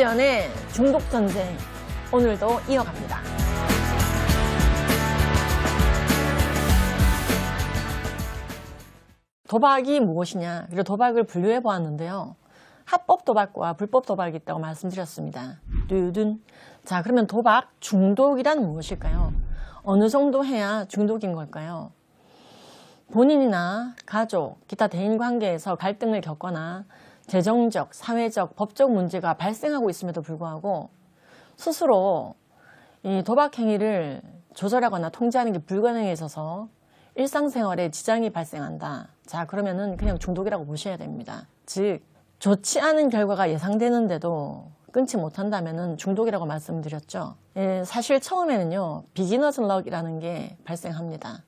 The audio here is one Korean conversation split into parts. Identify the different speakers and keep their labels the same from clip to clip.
Speaker 1: 김지연의 중독전쟁 오늘도 이어갑니다. 도박이 무엇이냐 그리고 도박을 분류해 보았는데요. 합법 도박과 불법 도박이 있다고 말씀드렸습니다. 뚜둔. 자 그러면 도박 중독이란 무엇일까요? 어느 정도 해야 중독인 걸까요? 본인이나 가족, 기타 대인 관계에서 갈등을 겪거나 재정적, 사회적, 법적 문제가 발생하고 있음에도 불구하고 스스로 이 도박 행위를 조절하거나 통제하는 게 불가능해져서 일상생활에 지장이 발생한다. 자, 그러면은 그냥 중독이라고 보셔야 됩니다. 즉, 좋지 않은 결과가 예상되는데도 끊지 못한다면은 중독이라고 말씀드렸죠. 예, 사실 처음에는요, 비기너즈 럭이라는 게 발생합니다.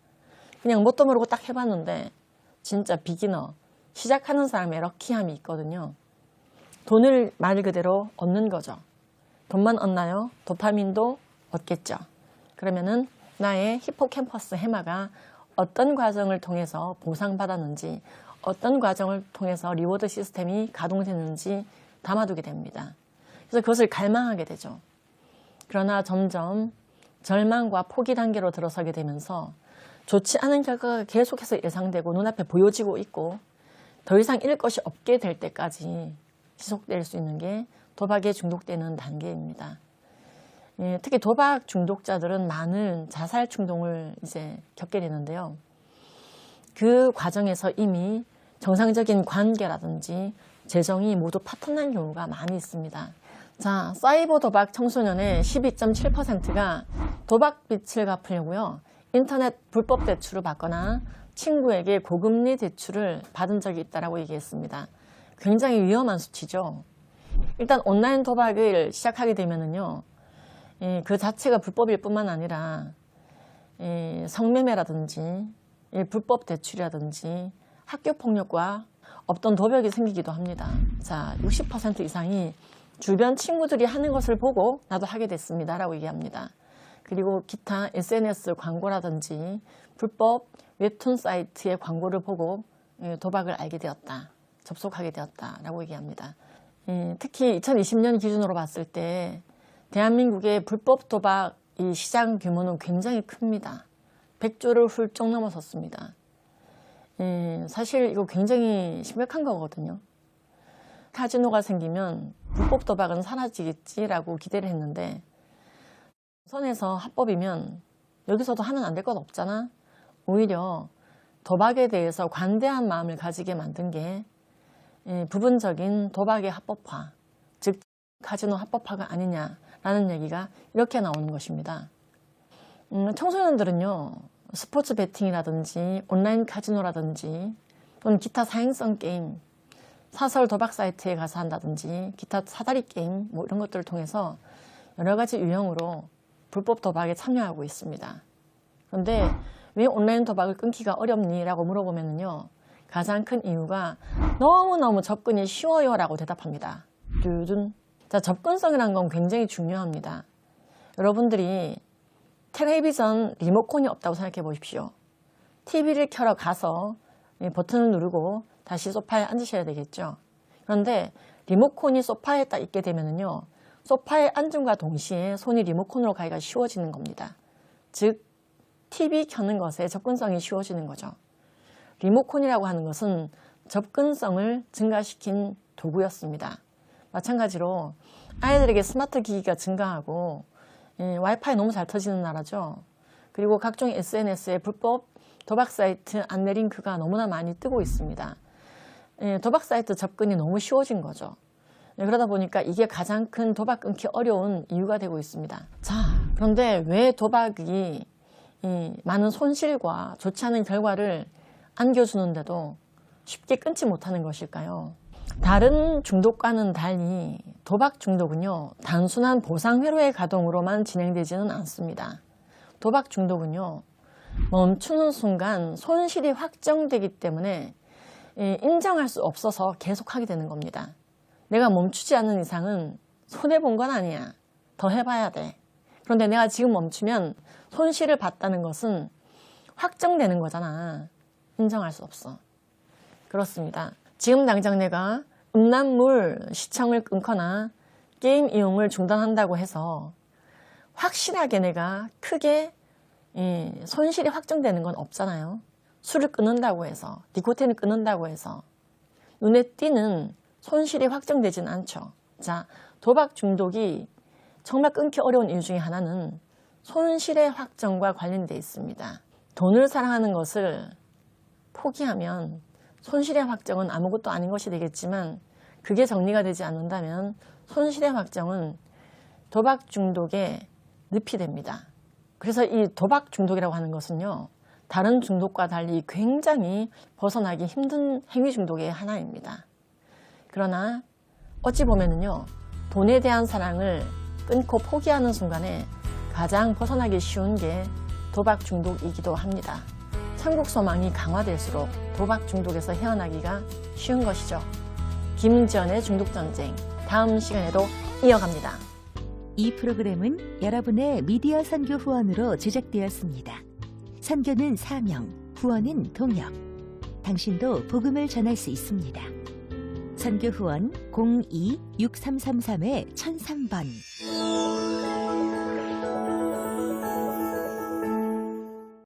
Speaker 1: 그냥 뭣도 모르고 딱 해봤는데, 진짜 비기너, 시작하는 사람의 럭키함이 있거든요. 돈을 말 그대로 얻는 거죠. 돈만 얻나요? 도파민도 얻겠죠. 그러면은 나의 히포캠퍼스 해마가 어떤 과정을 통해서 보상받았는지, 어떤 과정을 통해서 리워드 시스템이 가동됐는지 담아두게 됩니다. 그래서 그것을 갈망하게 되죠. 그러나 점점 절망과 포기 단계로 들어서게 되면서 좋지 않은 결과가 계속해서 예상되고 눈앞에 보여지고 있고 더 이상 잃을 것이 없게 될 때까지 지속될 수 있는 게 도박에 중독되는 단계입니다. 예, 특히 도박 중독자들은 많은 자살 충동을 이제 겪게 되는데요. 그 과정에서 이미 정상적인 관계라든지 재정이 모두 파탄난 경우가 많이 있습니다. 자, 사이버 도박 청소년의 12.7%가 도박 빚을 갚으려고요. 인터넷 불법 대출을 받거나 친구에게 고금리 대출을 받은 적이 있다라고 얘기했습니다. 굉장히 위험한 수치죠. 일단 온라인 도박을 시작하게 되면은요, 예, 그 자체가 불법일 뿐만 아니라 예, 성매매라든지 예, 불법 대출이라든지 학교 폭력과 없던 도벽이 생기기도 합니다. 자, 60% 이상이 주변 친구들이 하는 것을 보고 나도 하게 됐습니다라고 얘기합니다. 그리고 기타 SNS 광고라든지 불법 웹툰 사이트의 광고를 보고 예, 도박을 알게 되었다. 접속하게 되었다라고 얘기합니다. 예, 특히 2020년 기준으로 봤을 때 대한민국의 불법 도박 이 시장 규모는 굉장히 큽니다. 100조를 훌쩍 넘어섰습니다. 예, 사실 이거 굉장히 심각한 거거든요. 카지노가 생기면 불법 도박은 사라지겠지라고 기대를 했는데 선에서 합법이면 여기서도 하면 안 될 건 없잖아. 오히려 도박에 대해서 관대한 마음을 가지게 만든 게 예, 부분적인 도박의 합법화, 즉 카지노 합법화가 아니냐라는 얘기가 이렇게 나오는 것입니다. 음, 청소년들은요 스포츠 베팅이라든지 온라인 카지노라든지 또는 기타 사행성 게임, 사설 도박 사이트에 가서 한다든지 기타 사다리 게임 뭐 이런 것들을 통해서 여러 가지 유형으로 불법 도박에 참여하고 있습니다. 그런데 왜 온라인 도박을 끊기가 어렵니? 라고 물어보면요. 가장 큰 이유가 너무너무 접근이 쉬워요 라고 대답합니다. 뚜둔. 자, 접근성이라는 건 굉장히 중요합니다. 여러분들이 텔레비전 리모컨이 없다고 생각해 보십시오. TV를 켜러 가서 버튼을 누르고 다시 소파에 앉으셔야 되겠죠. 그런데 리모컨이 소파에 딱 있게 되면요. 소파에 앉음과 동시에 손이 리모컨으로 가기가 쉬워지는 겁니다. 즉, TV 켜는 것에 접근성이 쉬워지는 거죠. 리모컨이라고 하는 것은 접근성을 증가시킨 도구였습니다. 마찬가지로 아이들에게 스마트 기기가 증가하고 예, 와이파이 너무 잘 터지는 나라죠. 그리고 각종 SNS에 불법 도박 사이트 안내 링크가 너무나 많이 뜨고 있습니다. 예, 도박 사이트 접근이 너무 쉬워진 거죠. 예, 그러다 보니까 이게 가장 큰 도박 끊기 어려운 이유가 되고 있습니다. 자, 그런데 왜 도박이 이 많은 손실과 좋지 않은 결과를 안겨주는데도 쉽게 끊지 못하는 것일까요? 다른 중독과는 달리 도박 중독은요, 단순한 보상 회로의 가동으로만 진행되지는 않습니다. 도박 중독은요, 멈추는 순간 손실이 확정되기 때문에 인정할 수 없어서 계속하게 되는 겁니다. 내가 멈추지 않는 이상은 손해본 건 아니야. 더 해봐야 돼. 그런데 내가 지금 멈추면 손실을 봤다는 것은 확정되는 거잖아. 인정할 수 없어. 그렇습니다. 지금 당장 내가 음란물 시청을 끊거나 게임 이용을 중단한다고 해서 확실하게 내가 크게 이 손실이 확정되는 건 없잖아요. 술을 끊는다고 해서, 니코틴을 끊는다고 해서 눈에 띄는 손실이 확정되진 않죠. 자, 도박 중독이 정말 끊기 어려운 이유 중에 하나는 손실의 확정과 관련돼 있습니다. 돈을 사랑하는 것을 포기하면 손실의 확정은 아무것도 아닌 것이 되겠지만 그게 정리가 되지 않는다면 손실의 확정은 도박 중독의 늪이 됩니다. 그래서 이 도박 중독이라고 하는 것은요, 다른 중독과 달리 굉장히 벗어나기 힘든 행위 중독의 하나입니다. 그러나 어찌 보면은요, 돈에 대한 사랑을 끊고 포기하는 순간에 가장 벗어나기 쉬운 게 도박 중독이기도 합니다. 천국 소망이 강화될수록 도박 중독에서 헤어나기가 쉬운 것이죠. 김지연의 중독 전쟁 다음 시간에도 이어갑니다.
Speaker 2: 이 프로그램은 여러분의 미디어 선교 후원으로 제작되었습니다. 선교는 사명, 후원은 동역. 당신도 복음을 전할 수 있습니다. 선교 후원 02-6333-1003번